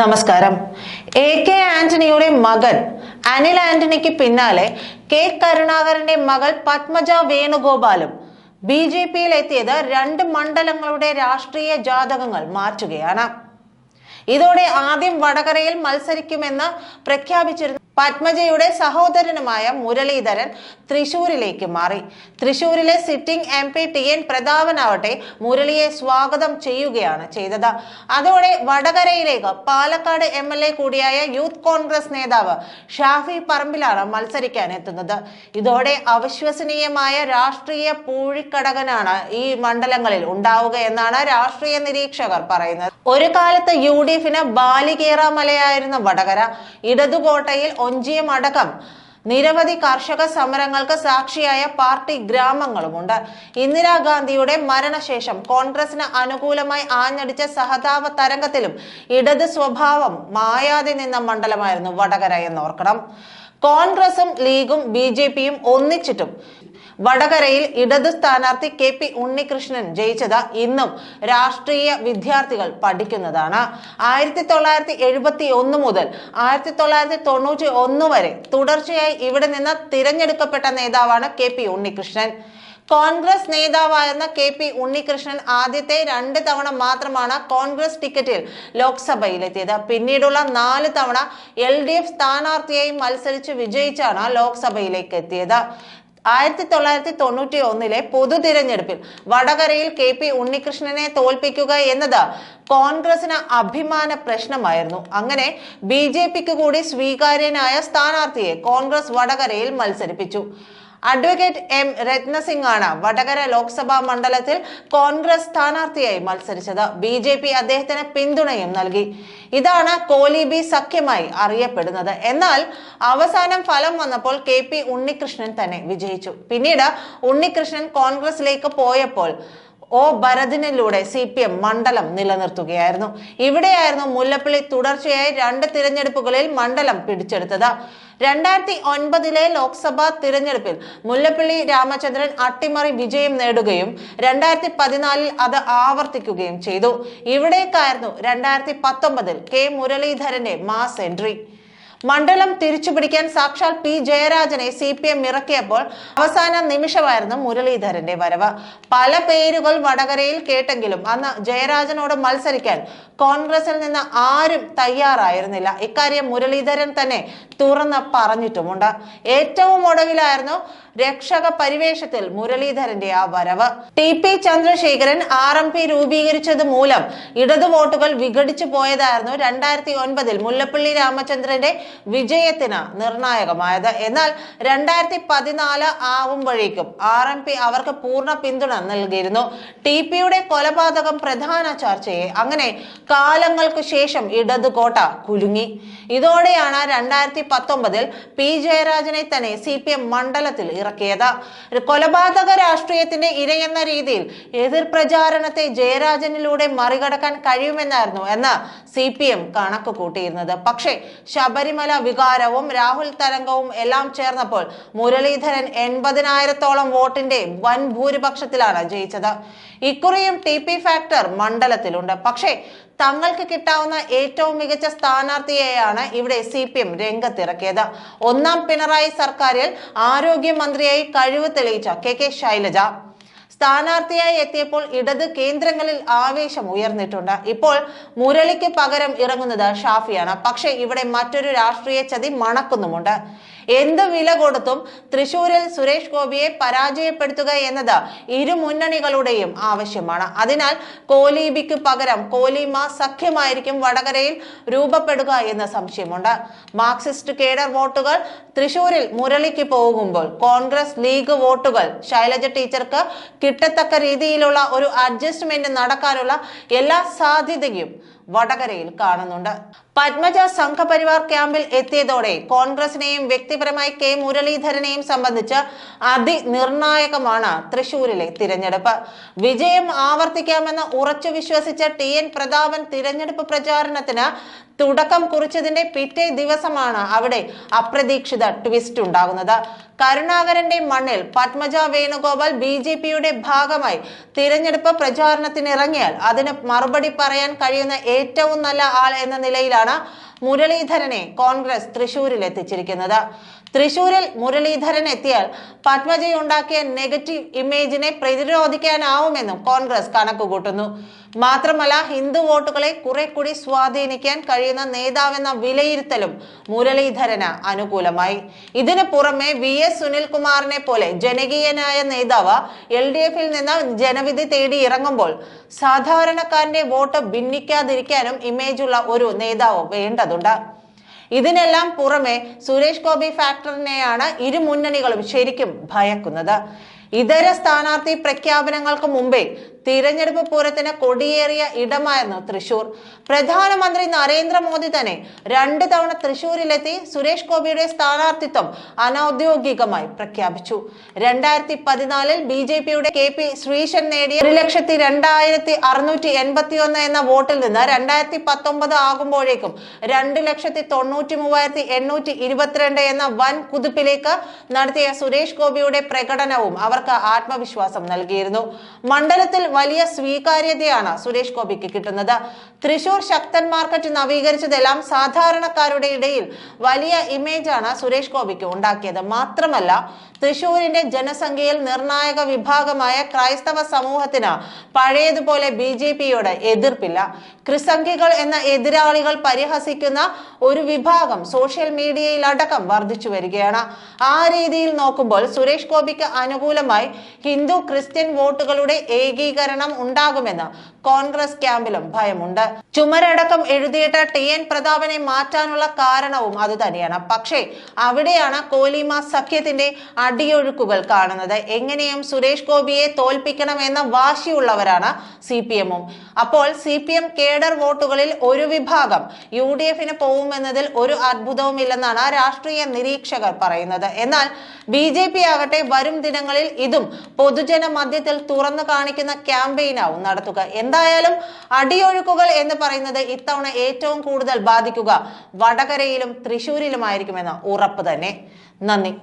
നമസ്കാരം. A K ആന്റണിയുടെ മകൻ അനിൽ ആന്റണിക്ക് പിന്നാലെ കെ കരുണാകരന്റെ മകൾ പത്മജ വേണുഗോപാലും ബി ജെ പിയിൽ എത്തിയത് രണ്ട് മണ്ഡലങ്ങളുടെ രാഷ്ട്രീയ ജാതകങ്ങൾ മാറ്റുകയാണ്. ഇതോടെ ആദ്യം വടകരയിൽ മത്സരിക്കുമെന്ന് പ്രഖ്യാപിച്ചിരുന്ന പത്മജയുടെ സഹോദരനുമായ മുരളീധരൻ തൃശൂരിലേക്ക് മാറി. തൃശൂരിലെ sitting M P T N പ്രതാപനാവട്ടെ മുരളിയെ സ്വാഗതം ചെയ്യുകയാണ് ചെയ്തത്. അതോടെ വടകരയിലേക്ക് പാലക്കാട് എം എൽ എ കൂടിയായ യൂത്ത് കോൺഗ്രസ് നേതാവ് ഷാഫി പറമ്പിലാണ് മത്സരിക്കാൻ എത്തുന്നത്. ഇതോടെ അവിശ്വസനീയമായ രാഷ്ട്രീയ പൂഴിക്കടകനാണ് ഈ മണ്ഡലങ്ങളിൽ ഉണ്ടാവുക എന്നാണ് രാഷ്ട്രീയ നിരീക്ഷകർ പറയുന്നത്. ഒരു കാലത്ത് യു ഡി എഫിന് ബാലികേറാമലയായിരുന്ന വടകര. ഇടതുകോട്ടയിൽ ഒഞ്ചിയം അടക്കം നിരവധി കർഷക സമരങ്ങൾക്ക് സാക്ഷിയായ പാർട്ടി ഗ്രാമങ്ങളുമുണ്ട്. ഇന്ദിരാഗാന്ധിയുടെ മരണശേഷം കോൺഗ്രസിന് അനുകൂലമായി ആഞ്ഞടിച്ച സഹതാപ തരംഗത്തിലും ഇടത് സ്വഭാവം മായാതെ നിന്ന മണ്ഡലമായിരുന്നു വടകര എന്നോർക്കണം. കോൺഗ്രസും ലീഗും ബി ജെ പിയും ഒന്നിച്ചിട്ടും വടകരയിൽ ഇടത് സ്ഥാനാർത്ഥി കെ പി ഉണ്ണികൃഷ്ണൻ ജയിച്ചത് ഇന്നും രാഷ്ട്രീയ വിദ്യാർത്ഥികൾ പഠിക്കുന്നതാണ്. ആയിരത്തി തൊള്ളായിരത്തി എഴുപത്തി ഒന്ന് മുതൽ ആയിരത്തി തൊള്ളായിരത്തി തൊണ്ണൂറ്റി ഒന്ന് വരെ തുടർച്ചയായി ഇവിടെ നിന്ന് തിരഞ്ഞെടുക്കപ്പെട്ട നേതാവാണ് കെ പി ഉണ്ണികൃഷ്ണൻ. കോൺഗ്രസ് നേതാവായിരുന്ന കെ പി ഉണ്ണികൃഷ്ണൻ ആദ്യത്തെ രണ്ട് തവണ മാത്രമാണ് കോൺഗ്രസ് ടിക്കറ്റിൽ ലോക്സഭയിലെത്തിയത്. പിന്നീടുള്ള നാല് തവണ എൽ ഡി എഫ് സ്ഥാനാർത്ഥിയായി മത്സരിച്ച് വിജയിച്ചാണ് ലോക്സഭയിലേക്ക് എത്തിയത്. ആയിരത്തി തൊള്ളായിരത്തി തൊണ്ണൂറ്റി ഒന്നിലെ പൊതു തിരഞ്ഞെടുപ്പിൽ വടകരയിൽ കെ പി ഉണ്ണികൃഷ്ണനെ തോൽപ്പിക്കുക എന്നത് കോൺഗ്രസിന് അഭിമാന പ്രശ്നമായിരുന്നു. അങ്ങനെ ബി ജെ പിക്ക് കൂടി സ്വീകാര്യനായ സ്ഥാനാർത്ഥിയെ കോൺഗ്രസ് വടകരയിൽ മത്സരിപ്പിച്ചു. അഡ്വക്കേറ്റ് എം രത്നസിംഗ് ആണ് വടകര ലോക്സഭാ മണ്ഡലത്തിൽ കോൺഗ്രസ് സ്ഥാനാർത്ഥിയായി മത്സരിച്ചത്. ബി ജെ പി അദ്ദേഹത്തിന് പിന്തുണയും നൽകി. ഇതാണ് കോലിബി സഖ്യമായി അറിയപ്പെടുന്നത്. എന്നാൽ അവസാനം ഫലം വന്നപ്പോൾ കെ പി ഉണ്ണികൃഷ്ണൻ തന്നെ വിജയിച്ചു. പിന്നീട് ഉണ്ണികൃഷ്ണൻ കോൺഗ്രസിലേക്ക് പോയപ്പോൾ ഒ ഭരതിനിലൂടെ സി പി എം മണ്ഡലം നിലനിർത്തുകയായിരുന്നു. ഇവിടെയായിരുന്നു മുല്ലപ്പള്ളി തുടർച്ചയായി രണ്ട് തിരഞ്ഞെടുപ്പുകളിൽ മണ്ഡലം പിടിച്ചെടുത്തത്. രണ്ടായിരത്തി ഒൻപതിലെ ലോക്സഭാ തിരഞ്ഞെടുപ്പിൽ മുല്ലപ്പള്ളി രാമചന്ദ്രൻ അട്ടിമറി വിജയം നേടുകയും രണ്ടായിരത്തി പതിനാലിൽ അത് ആവർത്തിക്കുകയും ചെയ്തു. ഇവിടേക്കായിരുന്നു രണ്ടായിരത്തി പത്തൊമ്പതിൽ കെ മുരളീധരന്റെ മാസ് എൻട്രി. മണ്ഡലം തിരിച്ചുപിടിക്കാൻ സാക്ഷാൽ പി. ജയരാജനെ സി പി എം ഇറക്കിയപ്പോൾ അവസാന നിമിഷമായിരുന്നു മുരളീധരന്റെ വരവ്. പല പേരുകൾ വടകരയിൽ കേട്ടെങ്കിലും അന്ന് ജയരാജനോട് മത്സരിക്കാൻ കോൺഗ്രസിൽ നിന്ന് ആരും തയ്യാറായിരുന്നില്ല. ഇക്കാര്യം മുരളീധരൻ തന്നെ തുറന്ന് പറഞ്ഞിട്ടുമുണ്ട്. ഏറ്റവും ഒടുവിലായിരുന്നു രക്ഷക പരിവേഷത്തിൽ മുരളീധരന്റെ ആ വരവ്. T. P. Chandrasekharan R. M. P രൂപീകരിച്ചത് മൂലം ഇടതു വോട്ടുകൾ വിഘടിച്ചു പോയതായിരുന്നു രണ്ടായിരത്തി ഒൻപതിൽ മുല്ലപ്പള്ളി രാമചന്ദ്രന്റെ വിജയത്തിന് നിർണായകമായത്. എന്നാൽ രണ്ടായിരത്തി പതിനാല് ആവുമ്പോഴേക്കും ആർ എം പി അവർക്ക് പൂർണ പിന്തുണ നൽകിയിരുന്നു. ടി പിയുടെ കൊലപാതകം പ്രധാന ചർച്ചയെ അങ്ങനെ കാലങ്ങൾക്ക് ശേഷം ഇടതു കോട്ട കുലുങ്ങി. ഇതോടെയാണ് രണ്ടായിരത്തി പത്തൊമ്പതിൽ പി ജയരാജനെ തന്നെ സി പി എം മണ്ഡലത്തിൽ ഇറക്കിയത്. കൊലപാതക രാഷ്ട്രീയത്തിന്റെ ഇരയെന്ന രീതിയിൽ എതിർ പ്രചാരണത്തെ ജയരാജനിലൂടെ മറികടക്കാൻ കഴിയുമെന്നായിരുന്നു എന്ന് സി പി എം കണക്ക് കൂട്ടിയിരുന്നത് പക്ഷേ ശബരിമല വികാരവും രാഹുൽ തരംഗവും എല്ലാം ചേർന്നപ്പോൾ മുരളീധരൻ എൺപതിനായിരത്തോളം വോട്ടിന്റെ വൻ ഭൂരിപക്ഷത്തിലാണ് ജയിച്ചത്. ഇക്കുറിയും ടി പി ഫാക്ടർ മണ്ഡലത്തിലുണ്ട്. പക്ഷേ തങ്ങൾക്ക് കിട്ടാവുന്ന ഏറ്റവും മികച്ച സ്ഥാനാർത്ഥിയെയാണ് ഇവിടെ സി പി എം രംഗത്തിറക്കിയത്. ഒന്നാം പിണറായി സർക്കാരിൽ ആരോഗ്യമന്ത്രിയായി കഴിവ് തെളിയിച്ച കെ കെ ശൈലജ. സ്ഥാനാർത്ഥിയായി എത്തിയപ്പോൾ ഇടത് കേന്ദ്രങ്ങളിൽ ആവേശം ഉയർന്നിട്ടുണ്ട്. ഇപ്പോൾ മുരളിക്ക് പകരം ഇറങ്ങുന്നത് ഷാഫിയാണ്. പക്ഷേ ഇവിടെ മറ്റൊരു രാഷ്ട്രീയ ചതി മണക്കുന്നുമുണ്ട്. എന്ത് വില കൊടുത്തും തൃശൂരിൽ സുരേഷ് ഗോപിയെ പരാജയപ്പെടുത്തുക എന്നത് ഇരു മുന്നണികളുടെയും ആവശ്യമാണ്. അതിനാൽ കോലീബിക്ക് പകരം കോലിമ സഖ്യമായിരിക്കും വടകരയിൽ രൂപപ്പെടുക എന്ന സംശയമുണ്ട്. മാർക്സിസ്റ്റ് കേഡർ വോട്ടുകൾ തൃശൂരിൽ മുരളിക്ക് പോകുമ്പോൾ കോൺഗ്രസ് ലീഗ് വോട്ടുകൾ ശൈലജ ടീച്ചർക്ക് കിട്ടത്തക്ക രീതിയിലുള്ള ഒരു അഡ്ജസ്റ്റ്മെന്റ് നടക്കാനുള്ള എല്ലാ സാധ്യതയും വടകരയിൽ കാണുന്നുണ്ട്. പത്മജ സംഘപരിവാർ ക്യാമ്പിൽ എത്തിയതോടെ കോൺഗ്രസിനെയും വ്യക്തിപരമായി കെ മുരളീധരനെയും സംബന്ധിച്ച് അതിനിർണായകമാണ് തൃശൂരിലെ തിരഞ്ഞെടുപ്പ്. വിജയം ആവർത്തിക്കാമെന്ന് ഉറച്ചു വിശ്വസിച്ച ടി എൻ പ്രതാപൻ തിരഞ്ഞെടുപ്പ് പ്രചാരണത്തിന് തുടക്കം കുറിച്ചതിന്റെ പിറ്റേ ദിവസമാണ് അവിടെ അപ്രതീക്ഷിത ട്വിസ്റ്റ് ഉണ്ടാകുന്നത്. കരുണാകരന്റെ മണ്ണിൽ പത്മജ വേണുഗോപാൽ ബി ജെ പിയുടെ ഭാഗമായി തിരഞ്ഞെടുപ്പ് പ്രചാരണത്തിനിറങ്ങിയാൽ അതിന് മറുപടി പറയാൻ കഴിയുന്ന ഏറ്റവും നല്ല ആൾ എന്ന നിലയിലാണ് മുരളീധരനെ കോൺഗ്രസ് തൃശൂരിൽ എത്തിച്ചിരിക്കുന്നത് തൃശൂരിൽ മുരളീധരൻ എത്തിയാൽ പത്മജയുണ്ടാക്കിയ നെഗറ്റീവ് ഇമേജിനെ പ്രതിരോധിക്കാനാവുമെന്നും കോൺഗ്രസ് കണക്കുകൂട്ടുന്നു. മാത്രമല്ല ഹിന്ദു വോട്ടുകളെ കുറെ കൂടി സ്വാധീനിക്കാൻ കഴിയുന്ന നേതാവെന്ന വിലയിരുത്തലും മുരളീധരന് അനുകൂലമായി. ഇതിനു പുറമെ വി എസ് സുനിൽകുമാറിനെ പോലെ ജനകീയനായ നേതാവ് എൽ ഡി എഫിൽ നിന്ന് ജനവിധി തേടി ഇറങ്ങുമ്പോൾ സാധാരണക്കാരന്റെ വോട്ട് ഭിന്നിക്കാതിരിക്കാനും ഇമേജുള്ള ഒരു നേതാവ് വേണ്ടതുണ്ട് ഇതിനെല്ലാം പുറമെ സുരേഷ് ഗോപി ഫാക്ടറിനെയാണ് ഇരു മുന്നണികളും ശരിക്കും ഭയക്കുന്നത്. ഇതര സ്ഥാനാർത്ഥി പ്രഖ്യാപനങ്ങൾക്ക് മുമ്പേ തിരഞ്ഞെടുപ്പ് പൂരത്തിന് കൊടിയേറിയ ഇടമായിരുന്നു തൃശൂർ. പ്രധാനമന്ത്രി നരേന്ദ്രമോദി തന്നെ രണ്ട് തവണ തൃശൂരിലെത്തി സുരേഷ് ഗോപിയുടെ സ്ഥാനാർത്ഥിത്വം അനൌദ്യോഗികമായി പ്രഖ്യാപിച്ചു. രണ്ടായിരത്തി പതിനാലിൽ ബി ജെ പിയുടെ കെ പി ശ്രീശൻ നേടിയ ഒരു ലക്ഷത്തി രണ്ടായിരത്തി അറുന്നൂറ്റി എൺപത്തി ഒന്ന് എന്ന വോട്ടിൽ നിന്ന് രണ്ടായിരത്തി പത്തൊമ്പത് ആകുമ്പോഴേക്കും രണ്ട് ലക്ഷത്തി തൊണ്ണൂറ്റി മൂവായിരത്തി എണ്ണൂറ്റി ഇരുപത്തിരണ്ട് എന്ന വൻ കുതിപ്പിലേക്ക് നടത്തിയ സുരേഷ് ഗോപിയുടെ പ്രകടനവും അവർക്ക് ആത്മവിശ്വാസം നൽകിയിരുന്നു. മണ്ഡലത്തിൽ വലിയ സ്വീകാര്യതയാണ് സുരേഷ് ഗോപിക്ക് കിട്ടുന്നത്. തൃശൂർ ശക്തൻ മാർക്കറ്റ് നവീകരിച്ചതെല്ലാം സാധാരണക്കാരുടെ ഇടയിൽ വലിയ ഇമേജാണ് സുരേഷ് ഗോപിക്ക് ഉണ്ടാക്കിയത്. മാത്രമല്ല തൃശൂരിന്റെ ജനസംഖ്യയിൽ നിർണായക വിഭാഗമായ ക്രൈസ്തവ സമൂഹത്തിന് പഴയതുപോലെ ബി ജെ പിയോട് എതിർപ്പില്ല. ക്രിസംഖ്യകൾ എന്ന എതിരാളികൾ പരിഹസിക്കുന്ന ഒരു വിഭാഗം സോഷ്യൽ മീഡിയയിൽ അടക്കം വർദ്ധിച്ചു വരികയാണ്. ആ രീതിയിൽ നോക്കുമ്പോൾ സുരേഷ് ഗോപിക്ക് അനുകൂലമായി ഹിന്ദു ക്രിസ്ത്യൻ വോട്ടുകളുടെ ഏകീകരണം ഉണ്ടാകുമെന്ന് കോൺഗ്രസ് ക്യാമ്പിലും ഭയമുണ്ട്. ചുമരടക്കം എഴുതിയിട്ട് ടി എൻ പ്രതാപനെ മാറ്റാനുള്ള കാരണവും അത് തന്നെയാണ്. പക്ഷേ അവിടെയാണ് കോലിമ സഖ്യത്തിന്റെ അടിയൊഴുക്കുകൾ കാണുന്നത്. എങ്ങനെയും സുരേഷ് ഗോപിയെ തോൽപ്പിക്കണമെന്ന വാശിയുള്ളവരാണ് സി പി എമ്മും. അപ്പോൾ സി പി എം കേഡർ വോട്ടുകളിൽ ഒരു വിഭാഗം യു ഡി എഫിന് പോകുമെന്നതിൽ ഒരു അത്ഭുതവുമില്ലെന്നാണ് രാഷ്ട്രീയ നിരീക്ഷകർ പറയുന്നത്. എന്നാൽ ബി ജെ പി ആകട്ടെ വരും ദിനങ്ങളിൽ ഇതും പൊതുജന മധ്യത്തിൽ തുറന്നു കാണിക്കുന്ന ക്യാമ്പയിനാവും നടത്തുക. എന്തായാലും അടിയൊഴുക്കുകൾ എന്ന് പറയുന്നത് ഇത്തവണ ഏറ്റവും കൂടുതൽ ബാധിക്കുക വടകരയിലും തൃശൂരിലുമായിരിക്കുമെന്ന് ഉറപ്പ് തന്നെ. നന്ദി.